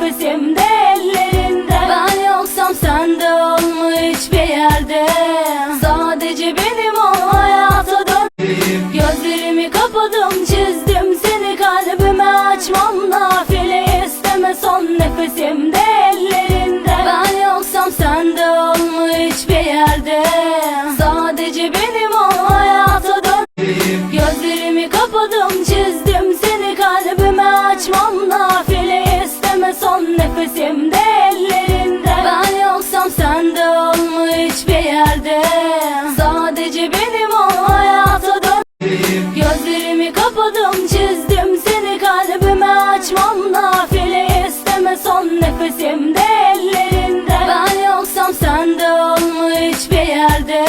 nefesimde ellerinde Ben yoksam sende olma hiçbir yerde. Sadece benim ol hayata dön. Gözlerimi kapadım çizdim seni kalbime. Açmam Nafile isteme son nefesimde ellerinde Ben yoksam sende olma hiçbir yerde. Sadece benim ol hayata dön. Gözlerimi kapadım çizdim seni kalbime. Açmam Nafile Sadece benim o hayata dön Gözlerimi kapadım çizdim seni kalbime. Açmam Nafile isteme son nefesimde ellerinde Ben yoksam sende olma hiçbir yerde.